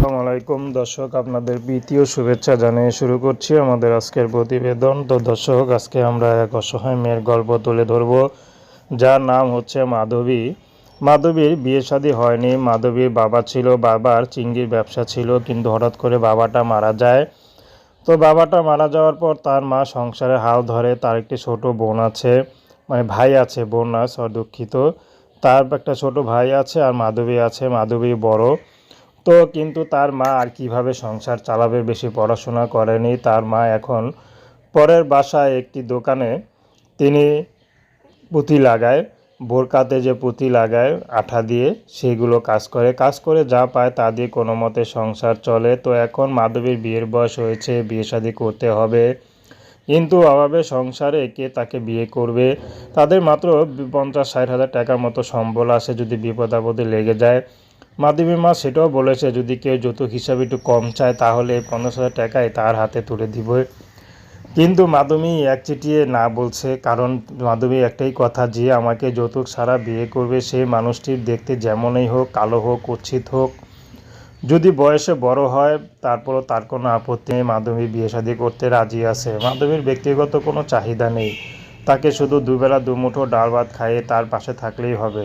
আসসালামু আলাইকুম। দর্শক, আপনাদের দ্বিতীয় শুভেচ্ছা জানিয়ে শুরু করছি আমাদের আজকের প্রতিবেদন। তো দর্শক, আজকে আমরা এক অসহায় মেয়ের গল্প তুলে ধরব, যার নাম হচ্ছে মাধবী। মাধবীর বিয়ে শাদী হয়নি। মাধবীর বাবা ছিল বাবার চিংড়ির ব্যবসা ছিল, কিন্তু হঠাৎ করে বাবাটা মারা যায়। তো বাবাটা মারা যাওয়ার পর তার মা সংসারে হাল ধরে। তার একটি ছোট বোন আছে মানে ভাই আছে, বোন না দুঃখিত। তার একটা ছোট ভাই আছে আর মাধবী আছে। মাধবী বড়। তো কিন্তু তার মা আর কীভাবে সংসার চালাবে বেশি পড়াশোনা করেনি। তার মা এখন পরের বাসায় একটি দোকানে তিনি পুঁতি লাগায়, বোরকাতে যে পুঁতি লাগায়, আঠা দিয়ে সেগুলো কাজ করে। কাজ করে যা পায় তা দিয়ে কোনো মতে সংসার চলে। তো এখন মাধবীর বিয়ের বয়স হয়েছে, বিয়ে শাদী করতে হবে। কিন্তু অভাবে সংসারে কে তাকে বিয়ে করবে? তাদের মাত্র পঞ্চাশ ষাট হাজার টাকার মতো সম্বল আসে যদি বিপদ আপদে লেগে যায়। মাধবী মা সেটাও বলেছে, যদি কেউ যৌতুক হিসাবে একটু কম চায়, তাহলে পঞ্চাশ হাজার টাকায় তার হাতে তুলে দিব। কিন্তু মাধবী এক চিটিয়ে না বলছে, কারণ মাধবী একটাই কথা, যে আমাকে যৌতুক ছাড়া বিয়ে করবে সেই মানুষটির দেখতে যেমনই হোক, কালো হোক কুৎসিত হোক। যদি বয়সে বড় হয়, তারপরও তার কোনো আপত্তি নেই, মাধবী বিয়ে শাদী করতে রাজি আছে। মাধবীর ব্যক্তিগত কোনো চাহিদা নেই, তাকে শুধু দুবেলা দুমুঠো ডাল ভাত খাইয়ে তার পাশে থাকলেই হবে।